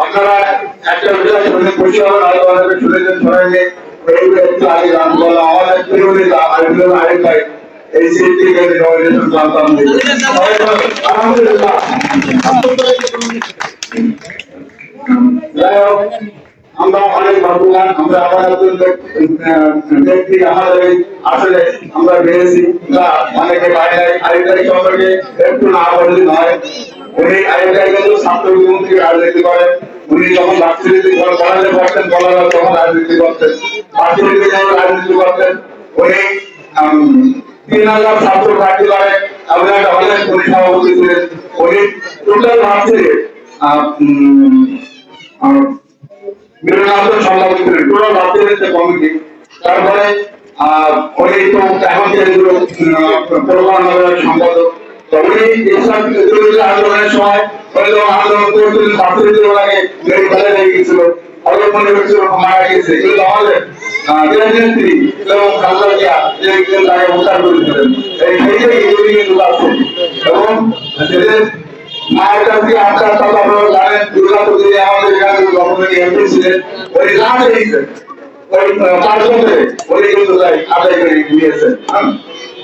আপনারা একটা বিষয় শুনে খুশি হবেন হয়তো অনেকে শুনেছেন শোনেননি এইগুলো একটু আগে গান বলা আমাদের তৃণমূলের আরেকজন আরেক ভাই এই সিট থেকে নমিনেশন জানতাম আলহামদুলিল্লাহ যাই হোক আমরা অনেক ভাগ্যবান আমরা আবার একজন ব্যক্তি- আহ, ব্যক্তি আমাদের এই আসলে আমরা পেয়েছি যা অনেকে বাইরে আরেকটাই সম্পর্কে একটু না বললে নয় উনি আরেকটাই কিন্তু থেকে রাজনীতি করেন। উনি যখন রাজনীতি কলেজে তখন রাজনীতি করতেন রাজনীতি যখন রাজনীতি করতেন, উনি তিন হাজার ছাত্র চাকরি করে আমরা একটা ছিলেন, উনি টোটাল বিভিন্ন আন্দোলন সভাপতি ছিলেন। Total committee. তারপরে উনি তো এখন যেগুলো প্রধান সম্পাদক তো উনি আন্দোলনের সময়। উনি আন্দোলন করছিলেন ছাত্রীদের ওনাকে মেডিকেলে নিয়ে গিয়েছিল। অল্প মনে করছিল মারা গেছে কিন্তু আমাদের বিরাজনীতি এবং খালদা জিয়া, যে একজন তাকে উদ্ধার করেছিলেন এই সেইটাই এগুলি কিন্তু আছে এবং সেদিন মায়ের কাছ থেকে কথা আপনারা জানেন, দুর্গাপুর দিনে আমাদের এখানে গভর্নমেন্ট এমপি ছিলেন, ওই লাভ দিয়েছেন ওই পাঁচ বছরে উনি কিন্তু আদায় করে নিয়েছেন। হ্যাঁ?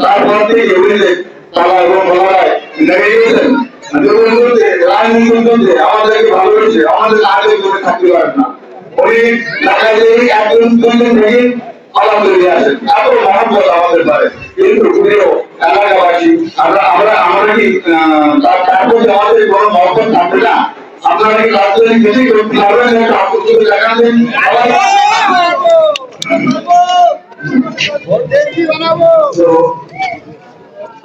তারপর এগুলিতে তারা এবং ওনারাই লেগে গেছেন যেমন বলতে রাজনীতি বলতে আমাদেরকে ভালোবেসে আমাদের আগে করে থাকতে পারেন না। উনি ঢাকা দিয়ে একজন দুজন থেকে আলহামদুলিল্লাহ আছেন এত মহব্বত আমাদের পারে। কিন্তু উনিও এলাকাবাসী। আমরা আমরা আমরা কি তার তারপর আমাদের কোনো মহব্বত থাকবে না? আপনারা কি রাজনীতি বেশি করতে পারবেন? একটা আপত্তি দেখান দিন। তো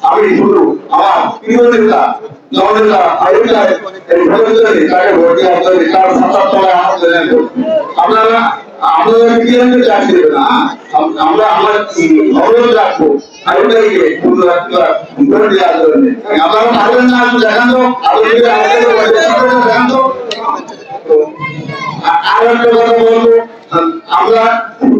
আমি শুধু আমার প্রিয়? আমরা আমার অনুরোধ রাখব আয়োজনকে ভোট দেওয়ার জন্য আপনারা পারবেন না একটু দেখান তো আপনি দেখান তো। আর একটা কথা বলব আমরা